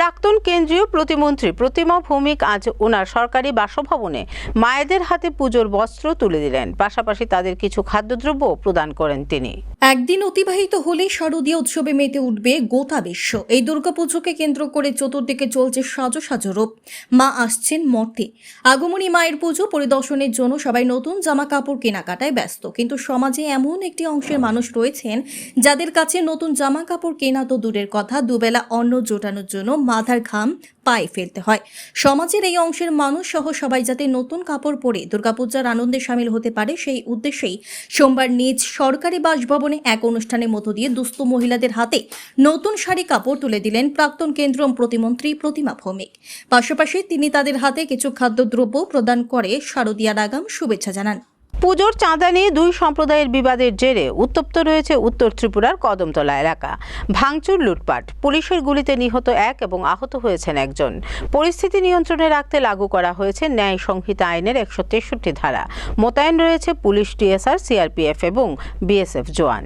প্রাক্তন কেন্দ্রীয় প্রতিমন্ত্রী প্রতিমা ভৌমিক আজ ওনার সরকারি বাসভবনে মায়েদের হাতে পুজোর বস্ত্র তুলে দিলেন। পাশাপাশি তাদের কিছু খাদ্যদ্রব্য প্রদান করেন তিনি। একদিন অতিবাহিত হলে শারদীয় উৎসবে মেতে উঠবে গোটা বিশ্ব। এই দুর্গাপুজোকে কেন্দ্র করে চতুর্দিকে চলছে সাজো সাজো রূপ। মা আসছেন মর্তে। আগমনী মায়ের পুজো পরিদর্শনের জন্য সবাই নতুন জামা কাপড় কেনাকাটায় ব্যস্ত। কিন্তু সমাজে এমন একটি অংশের মানুষ রয়েছেন যাদের কাছে নতুন জামা কাপড় কেনা তো দূরের কথা, দুবেলা অন্ন জোটানোর জন্য মাথার ঘাম পায়ে ফেলতে হয়। সমাজের এই অংশের মানুষ সহ সবাই যাতে নতুন কাপড় পরে দুর্গাপূজার আনন্দে সামিল হতে পারে, সেই উদ্দেশ্যেই সোমবার নিজ সরকারি বাসভবনে এক অনুষ্ঠানের মধ্য দিয়ে দুস্থ মহিলাদের হাতে নতুন শাড়ি কাপড় তুলে দিলেন প্রাক্তন কেন্দ্রীয় প্রতিমন্ত্রী প্রতিমা ভৌমিক। পাশাপাশি তিনি তাদের হাতে কিছু খাদ্যদ্রব্য প্রদান করে শারদীয়ার আগাম শুভেচ্ছা জানান। পুজোর চাঁদা নিয়ে দুই সম্প্রদায়ের বিবাদের জেরে উত্তপ্ত রয়েছে উত্তর ত্রিপুরার কদমতলা এলাকা। ভাঙচুর, লুটপাট, পুলিশের গুলিতে নিহত এক এবং আহত হয়েছেন একজন। পরিস্থিতি নিয়ন্ত্রণে রাখতে লাগু করা হয়েছে ন্যায় সংহিতা আইনের একশো তেষট্টি ধারা। মোতায়েন রয়েছে পুলিশ, টিএসআর, সিআরপিএফ এবং বিএসএফ জওয়ান।